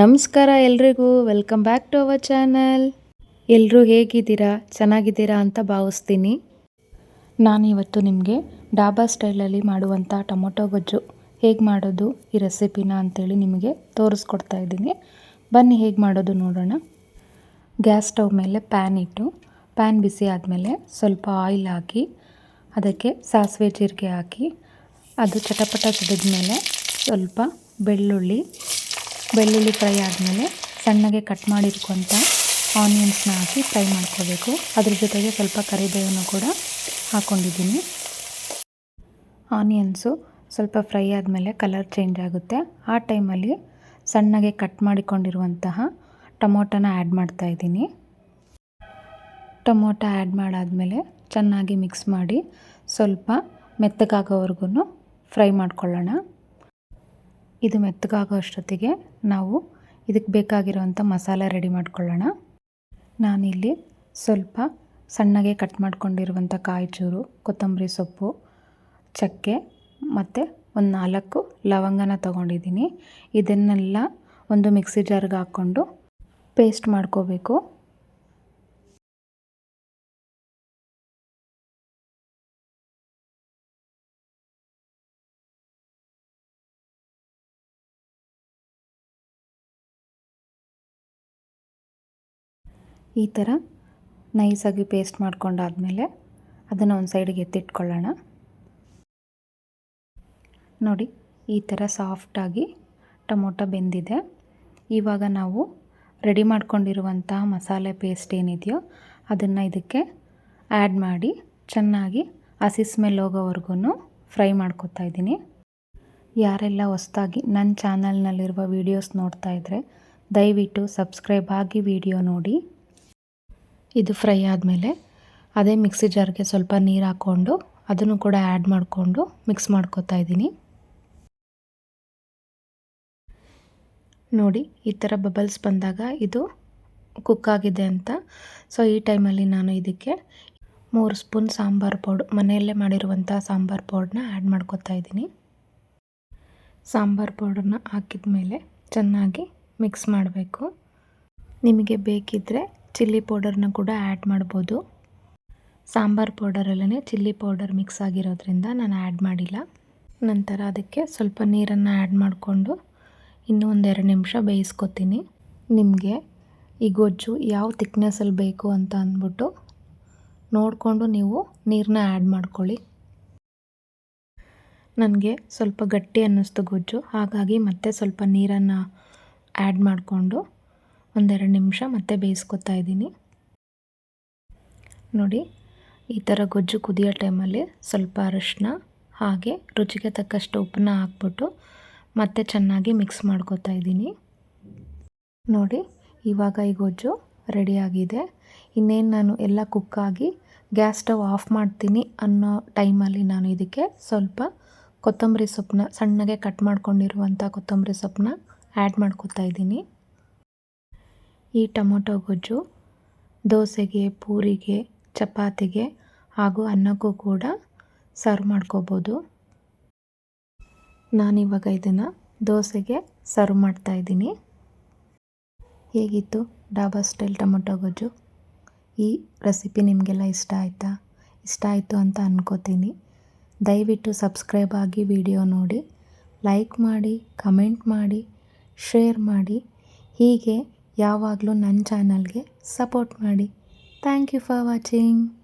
ನಮಸ್ಕಾರ ಎಲ್ರಿಗೂ. Welcome back to our channel ಎಲ್ಲರೂ ಹೇಗಿದ್ದೀರಾ? ಚೆನ್ನಾಗಿದ್ದೀರಾ ಅಂತ ಭಾವಿಸ್ತೀನಿ. ನಾನಿವತ್ತು ನಿಮಗೆ ಡಾಬಾ ಸ್ಟೈಲಲ್ಲಿ ಮಾಡುವಂಥ ಟೊಮೊಟೊ ಗೊಜ್ಜು ಹೇಗೆ ಮಾಡೋದು, ಈ ರೆಸಿಪಿನ ಅಂತೇಳಿ ನಿಮಗೆ ತೋರಿಸ್ಕೊಡ್ತಾ ಇದ್ದೀನಿ. ಬನ್ನಿ ಹೇಗೆ ಮಾಡೋದು ನೋಡೋಣ. ಗ್ಯಾಸ್ ಸ್ಟವ್ ಮೇಲೆ ಪ್ಯಾನ್ ಇಟ್ಟು, ಪ್ಯಾನ್ ಬಿಸಿ ಆದಮೇಲೆ ಸ್ವಲ್ಪ ಆಯಿಲ್ ಹಾಕಿ, ಅದಕ್ಕೆ ಸಾಸಿವೆ ಜೀರಿಗೆ ಹಾಕಿ, ಅದು ಚಟಪಟ ಮೇಲೆ ಸ್ವಲ್ಪ ಬೆಳ್ಳುಳ್ಳಿ ಬೆಳ್ಳುಳ್ಳಿ ಫ್ರೈ ಆದಮೇಲೆ ಸಣ್ಣಗೆ ಕಟ್ ಮಾಡಿಟ್ಕೊಂತ ಆನಿಯನ್ಸ್ನ ಹಾಕಿ ಫ್ರೈ ಮಾಡ್ಕೋಬೇಕು. ಅದ್ರ ಜೊತೆಗೆ ಸ್ವಲ್ಪ ಕರಿಬೇವನ್ನು ಕೂಡ ಹಾಕ್ಕೊಂಡಿದ್ದೀನಿ ಆನಿಯನ್ಸು ಸ್ವಲ್ಪ ಫ್ರೈ ಆದಮೇಲೆ ಕಲರ್ ಚೇಂಜ್ ಆಗುತ್ತೆ. ಆ ಟೈಮಲ್ಲಿ ಸಣ್ಣಗೆ ಕಟ್ ಮಾಡಿಕೊಂಡಿರುವಂತಹ ಟೊಮೊಟೊನ ಆ್ಯಡ್ ಮಾಡ್ತಾ ಇದ್ದೀನಿ. ಟೊಮೊಟೊ ಆ್ಯಡ್ ಮಾಡಾದಮೇಲೆ ಚೆನ್ನಾಗಿ ಮಿಕ್ಸ್ ಮಾಡಿ ಸ್ವಲ್ಪ ಮೆತ್ತಗಾಗೋವರೆಗೂ ಫ್ರೈ ಮಾಡ್ಕೊಳ್ಳೋಣ. ಇದು ಮೆತ್ತಗಾಗೋ ಅಷ್ಟೊತ್ತಿಗೆ ನಾವು ಇದಕ್ಕೆ ಬೇಕಾಗಿರುವಂಥ ಮಸಾಲೆ ರೆಡಿ ಮಾಡ್ಕೊಳ್ಳೋಣ. ನಾನಿಲ್ಲಿ ಸ್ವಲ್ಪ ಸಣ್ಣಗೆ ಕಟ್ ಮಾಡ್ಕೊಂಡಿರುವಂಥ ಕಾಯಿ ಚೂರು ಕೊತ್ತಂಬರಿ ಸೊಪ್ಪು, ಚಕ್ಕೆ ಮತ್ತು ಒಂದು ನಾಲ್ಕು ಲವಂಗನ ತಗೊಂಡಿದ್ದೀನಿ. ಇದನ್ನೆಲ್ಲ ಒಂದು ಮಿಕ್ಸಿ ಜಾರ್ಗೆ ಹಾಕ್ಕೊಂಡು ಪೇಸ್ಟ್ ಮಾಡ್ಕೋಬೇಕು. ಈ ಥರ ನೈಸಾಗಿ ಪೇಸ್ಟ್ ಮಾಡ್ಕೊಂಡಾದಮೇಲೆ ಅದನ್ನು ಒಂದು ಸೈಡಿಗೆ ಎತ್ತಿಟ್ಕೊಳ್ಳೋಣ. ನೋಡಿ, ಈ ಥರ ಸಾಫ್ಟಾಗಿ ಟೊಮೊಟೊ ಬೆಂದಿದೆ. ಇವಾಗ ನಾವು ರೆಡಿ ಮಾಡ್ಕೊಂಡಿರುವಂತಹ ಮಸಾಲೆ ಪೇಸ್ಟ್ ಏನಿದೆಯೋ ಅದನ್ನು ಇದಕ್ಕೆ ಆ್ಯಡ್ ಮಾಡಿ ಚೆನ್ನಾಗಿ ಹಸಿ ಸ್ಮೆಲ್ ಹೋಗೋವರೆಗೂ ಫ್ರೈ ಮಾಡ್ಕೊತಾ ಇದ್ದೀನಿ. ಯಾರೆಲ್ಲ ಹೊಸ್ದಾಗಿ ನನ್ನ ಚಾನಲ್ನಲ್ಲಿರುವ ವೀಡಿಯೋಸ್ ನೋಡ್ತಾ ಇದ್ದರೆ ದಯವಿಟ್ಟು ಸಬ್ಸ್ಕ್ರೈಬ್ ಆಗಿ ವಿಡಿಯೋ ನೋಡಿ. ಇದು ಫ್ರೈ ಆದಮೇಲೆ ಅದೇ ಮಿಕ್ಸಿ ಜಾರ್ಗೆ ಸ್ವಲ್ಪ ನೀರು ಹಾಕ್ಕೊಂಡು ಅದನ್ನು ಕೂಡ ಆ್ಯಡ್ ಮಾಡಿಕೊಂಡು ಮಿಕ್ಸ್ ಮಾಡ್ಕೋತಾ ಇದ್ದೀನಿ. ನೋಡಿ, ಈ ಥರ ಬಬಲ್ಸ್ ಬಂದಾಗ ಇದು ಕುಕ್ ಆಗಿದೆ ಅಂತ. ಸೊ ಈ ಟೈಮಲ್ಲಿ ನಾನು ಇದಕ್ಕೆ ಮೂರು ಸ್ಪೂನ್ ಸಾಂಬಾರು ಪೌಡ್ರ್ ಮನೆಯಲ್ಲೇ ಮಾಡಿರುವಂಥ ಸಾಂಬಾರು ಪೌಡ್ರನ್ನ ಆ್ಯಡ್ ಮಾಡ್ಕೋತಾ ಇದ್ದೀನಿ. ಸಾಂಬಾರು ಪೌಡ್ರನ್ನ ಹಾಕಿದ ಮೇಲೆ ಚೆನ್ನಾಗಿ ಮಿಕ್ಸ್ ಮಾಡಬೇಕು. ನಿಮಗೆ ಬೇಕಿದ್ದರೆ ಚಿಲ್ಲಿ ಪೌಡರ್ನ ಕೂಡ ಆ್ಯಡ್ ಮಾಡ್ಬೋದು. ಸಾಂಬಾರು ಪೌಡರಲ್ಲೇ ಚಿಲ್ಲಿ ಪೌಡರ್ ಮಿಕ್ಸ್ ಆಗಿರೋದ್ರಿಂದ ನಾನು ಆ್ಯಡ್ ಮಾಡಿಲ್ಲ. ನಂತರ ಅದಕ್ಕೆ ಸ್ವಲ್ಪ ನೀರನ್ನು ಆ್ಯಡ್ ಮಾಡಿಕೊಂಡು ಇನ್ನೂ ಒಂದೆರಡು ನಿಮಿಷ ಬೇಯಿಸ್ಕೊತೀನಿ. ನಿಮಗೆ ಈ ಗೊಜ್ಜು ಯಾವ ತಿಕ್ನೆಸ್ಸಲ್ಲಿ ಬೇಕು ಅಂತ ಅಂದ್ಬಿಟ್ಟು ನೋಡಿಕೊಂಡು ನೀವು ನೀರನ್ನ ಆ್ಯಡ್ ಮಾಡ್ಕೊಳ್ಳಿ. ನನಗೆ ಸ್ವಲ್ಪ ಗಟ್ಟಿ ಅನ್ನಿಸ್ತು ಗೊಜ್ಜು, ಹಾಗಾಗಿ ಮತ್ತೆ ಸ್ವಲ್ಪ ನೀರನ್ನು ಆ್ಯಡ್ ಮಾಡಿಕೊಂಡು ಒಂದೆರಡು ನಿಮಿಷ ಮತ್ತೆ ಬೇಯಿಸ್ಕೊತಾ ಇದ್ದೀನಿ. ನೋಡಿ, ಈ ಥರ ಗೊಜ್ಜು ಕುದಿಯೋ ಟೈಮಲ್ಲಿ ಸ್ವಲ್ಪ ಅರಶಿನ, ಹಾಗೆ ರುಚಿಗೆ ತಕ್ಕಷ್ಟು ಉಪ್ಪನ್ನ ಹಾಕ್ಬಿಟ್ಟು ಮತ್ತೆ ಚೆನ್ನಾಗಿ ಮಿಕ್ಸ್ ಮಾಡ್ಕೊತಾ ಇದ್ದೀನಿ. ನೋಡಿ, ಇವಾಗ ಈ ಗೊಜ್ಜು ರೆಡಿಯಾಗಿದೆ ಇನ್ನೇನು ನಾನು ಎಲ್ಲ ಕುಕ್ಕಾಗಿ ಗ್ಯಾಸ್ ಸ್ಟವ್ ಆಫ್ ಮಾಡ್ತೀನಿ ಅನ್ನೋ ಟೈಮಲ್ಲಿ ನಾನು ಇದಕ್ಕೆ ಸ್ವಲ್ಪ ಕೊತ್ತಂಬರಿ ಸೊಪ್ಪನ್ನ ಸಣ್ಣಗೆ ಕಟ್ ಮಾಡ್ಕೊಂಡಿರುವಂಥ ಕೊತ್ತಂಬರಿ ಸೊಪ್ಪನ್ನ ಆ್ಯಡ್ ಮಾಡ್ಕೊತಾ ಇದ್ದೀನಿ. ಈ ಟೊಮೊಟೊ ಗೊಜ್ಜು, ದೋಸೆಗೆ, ಪೂರಿಗೆ, ಚಪಾತಿಗೆ ಹಾಗೂ ಅನ್ನಕ್ಕೂ ಕೂಡ ಸರ್ವ್ ಮಾಡ್ಕೋಬೋದು. ನಾನಿವಾಗ ಇದನ್ನು ದೋಸೆಗೆ ಸರ್ವ್ ಮಾಡ್ತಾಯಿದ್ದೀನಿ ಹೇಗಿತ್ತು ಡಾಬಾ ಸ್ಟೈಲ್ ಟೊಮೊಟೊ ಗೊಜ್ಜು? ಈ ರೆಸಿಪಿ ನಿಮಗೆಲ್ಲ ಇಷ್ಟ ಆಯಿತಾ? ಇಷ್ಟ ಆಯಿತು ಅಂತ ಅಂದ್ಕೋತೀನಿ ದಯವಿಟ್ಟು ಸಬ್ಸ್ಕ್ರೈಬ್ ಆಗಿ ವಿಡಿಯೋ ನೋಡಿ, ಲೈಕ್ ಮಾಡಿ, ಕಮೆಂಟ್ ಮಾಡಿ, ಶೇರ್ ಮಾಡಿ. ಹೀಗೆ ಯಾವಾಗಲೂ ನನ್ನ ಚಾನಲ್ಗೆ ಸಪೋರ್ಟ್ ಮಾಡಿ. Thank you for watching.